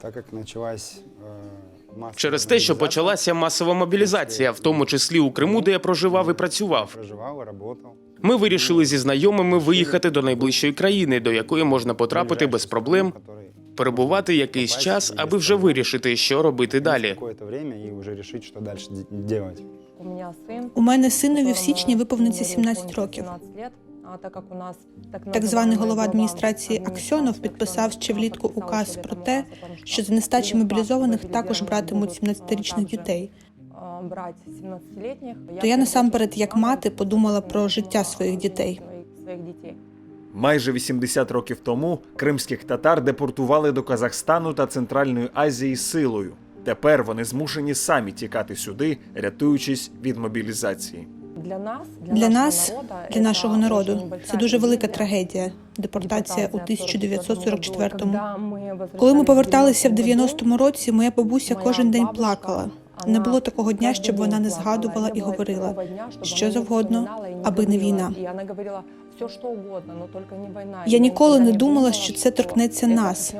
Так как началась э, массовая Через те, що мобилизация, почалася масова мобілізація, в тому числі у Криму, де я проживав і працював. проживал и работал. Ми вирішили зі знайомими виїхати до найближчої країни, до якої можна потрапити без проблем, Который перебувати якийсь час, аби вже вирішити, що робити далі. какое-то время и уже решить, что дальше де- делать. У меня сын. У мене синові в которому січні виповниться ему 17 років. 17 лет, а так як у нас так Так званий голова адміністрації Аксьонов підписав ще влітку указ про те, що з нестачі мобілізованих також братимуть 17-річних дітей. а, брати 17-літніх. То я насамперед, як мати, подумала про життя своїх дітей. Своїх дітей. Майже 80 років тому кримських татар депортували до Казахстану та Центральної Азії силою. Тепер вони змушені самі тікати сюди, рятуючись від мобілізації. Для нас, Для нас, народа, для нашого народу, це дуже велика трагедія. Депортація у 1944-му. Коли ми Коли ми поверталися в 90-му році, моя бабуся кожен день плакала. Не було такого дня, щоб вона не згадувала і говорила, що завгодно, аби не війна. Я ніколи не думала, що це торкнеться нас.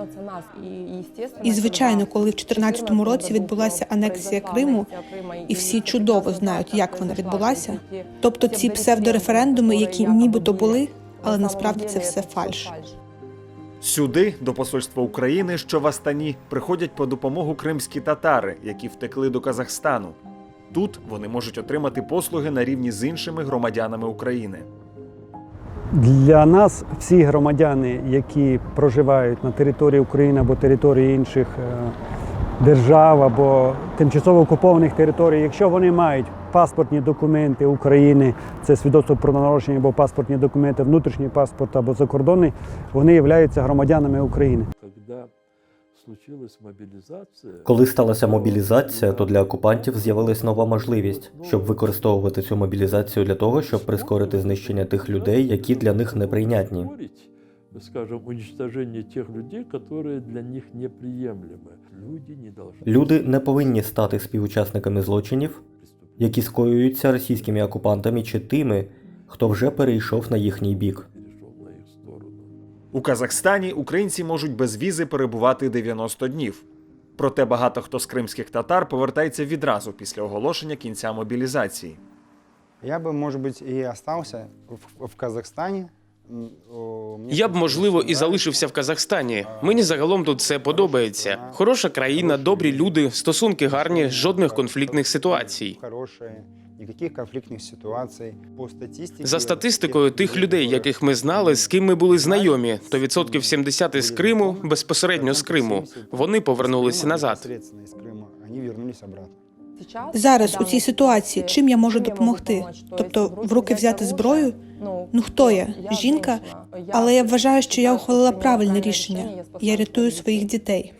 І звичайно, коли в 14-му році відбулася анексія Криму, і всі чудово знають, як вона відбулася. Тобто ці псевдореферендуми, які нібито були, але насправді це все фальш. Сюди, до посольства України, що в Астані, приходять по допомогу кримські татари, які втекли до Казахстану. Тут вони можуть отримати послуги на рівні з іншими громадянами України. Для нас всі громадяни, які проживають на території України або території інших е, держав або тимчасово окупованих територій, якщо вони мають паспортні документи України, це свідоцтво про народження або паспортні документи, внутрішній паспорт або закордонний, вони являються громадянами України. Когда случилась мобилизация, Коли сталася мобілізація, то для окупантів з'явилась нова можливість, щоб використовувати цю мобілізацію для того, щоб прискорити знищення тих людей, які для них неприйнятні. ускорить, скажем, уничтожение тех людей, которые для них неприемлемы. Люди не должны Люди не повинні стати співучасниками злочинів, які скоюються російськими окупантами чи тими, хто вже перейшов на їхній бік. У Казахстані українці можуть без візи перебувати 90 днів. Проте багато хто з кримських татар повертається відразу після оголошення кінця мобілізації. Я би, може бути, і залишився в, в Я б, можливо, і залишився в Казахстані. Мені загалом тут все подобається. Хороша країна, добрі люди, стосунки гарні, жодних конфліктних ситуацій. Хорошие, никаких конфліктних ситуацій. По статистиці, За статистикою тих людей, яких ми знали, з ким ми були знайомі, то відсотків 70 з Криму, безпосередньо з Криму, вони повернулися назад. Зараз у цій ситуації чим я можу допомогти? Тобто в руки взяти зброю? Ну хто я? Жінка? Але я вважаю, що я ухвалила правильне рішення. Я рятую своїх дітей.